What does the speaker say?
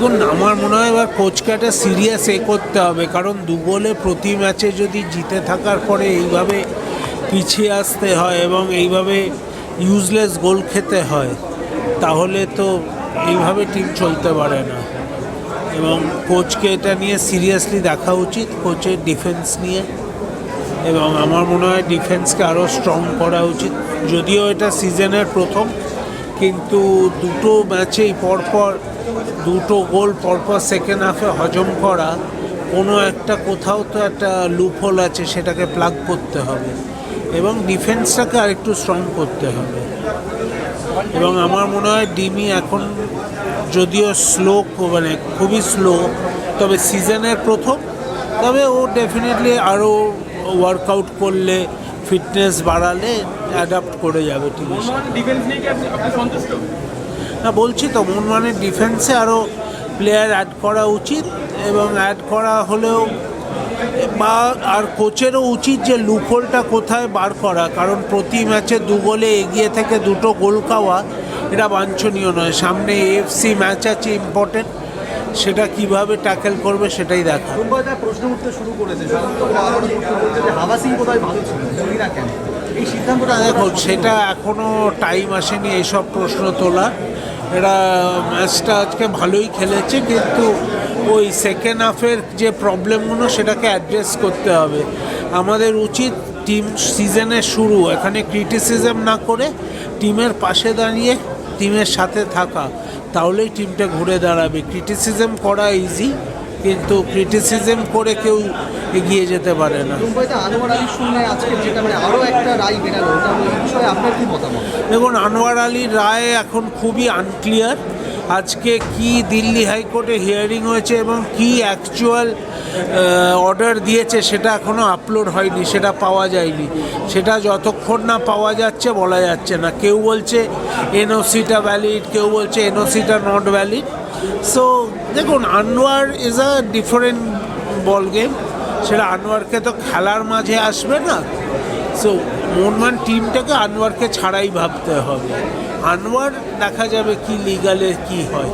দেখুন, আমার মনে হয় এবার কোচকে একটা সিরিয়াস এ করতে হবে। কারণ দু গোলে প্রতি ম্যাচে যদি জিতে থাকার পরে এইভাবে পিছিয়ে আসতে হয় এবং এইভাবে ইউজলেস গোল খেতে হয়, তাহলে তো এইভাবে টিম চলতে পারে না। এবং কোচকে এটা নিয়ে সিরিয়াসলি দেখা উচিত কোচের ডিফেন্স নিয়ে। এবং আমার মনে হয় ডিফেন্সকে আরও স্ট্রং করা উচিত। যদিও এটা সিজনের প্রথম, কিন্তু দুটো ম্যাচেই পরপর দুটো গোল পরপর সেকেন্ড হাফে হজম করা, কোনো একটা কোথাও তো একটা লুপহোল আছে সেটাকে প্লাগ করতে হবে। এবং ডিফেন্সটাকে আরেকটু স্ট্রং করতে হবে। এবং আমার মনে হয় ডিমি এখন যদিও স্লো মানে খুবই স্লো তবে সিজনের প্রথম, তবে ও ডেফিনেটলি আরও ওয়ার্কআউট করলে ফিটনেস বাড়ালে অ্যাডাপ্ট করে যাবে আপনি সন্তুষ্ট? না বলছি তো মনমানের ডিফেন্সে আরও প্লেয়ার অ্যাড করা উচিত এবং অ্যাড করা হলেও বা আর কোচেরও উচিত যে লুফোলটা কোথায় বার করা। কারণ প্রতি ম্যাচে দু গোলে এগিয়ে থেকে দুটো গোল খাওয়া এটা বাঞ্ছনীয় নয়। সামনে এফসি ম্যাচ আছে ইম্পর্টেন্ট সেটা কীভাবে ট্যাকেল করবে সেটাই দেখা। প্রশ্ন উঠতে শুরু করেছে। দেখুন সেটা এখনও টাইম আসেনি এইসব প্রশ্ন তোলা এরা ম্যাচটা আজকে ভালোই খেলেছে, কিন্তু ওই সেকেন্ড হাফের যে প্রবলেমগুলো সেটাকে অ্যাড্রেস করতে হবে। আমাদের উচিত টিম সিজনের শুরু, এখানে ক্রিটিসিজম না করে টিমের পাশে দাঁড়িয়ে টিমের সাথে থাকা। তাহলেই টিমটা ঘুরে দাঁড়াবে। ক্রিটিসিজম করা ইজি কিন্তু ক্রিটিসিজম করে কেউ এগিয়ে যেতে পারে না। মুম্বাইতে আনোয়ার আজকে যেটা মানে আরও একটা রায় বেরালো ওটা এই বিষয়ে আপনার কি মতামত? দেখুন আনোয়ার আলীর রায় এখন খুবই আনক্লিয়ার আজকে কি দিল্লি হাইকোর্টে হিয়ারিং হয়েছে এবং কি অ্যাকচুয়াল অর্ডার দিয়েছে সেটা এখনও আপলোড হয়নি, সেটা পাওয়া যায়নি। সেটা যতক্ষণ না পাওয়া যাচ্ছে বলা যাচ্ছে না। কেউ বলছে এনওসিটা ভ্যালিড কেউ বলছে এনওসিটা নট ভ্যালিড সো দেখুন Anwar is a different ball game সেটা আনোয়ারকে তো খেলার মাঝে আসবে না। সো মোহনবাগান টিমটাকে আনোয়ারকে ছাড়াই ভাবতে হবে। আনোয়ার দেখা যাবে কি লিগালে কি হয়।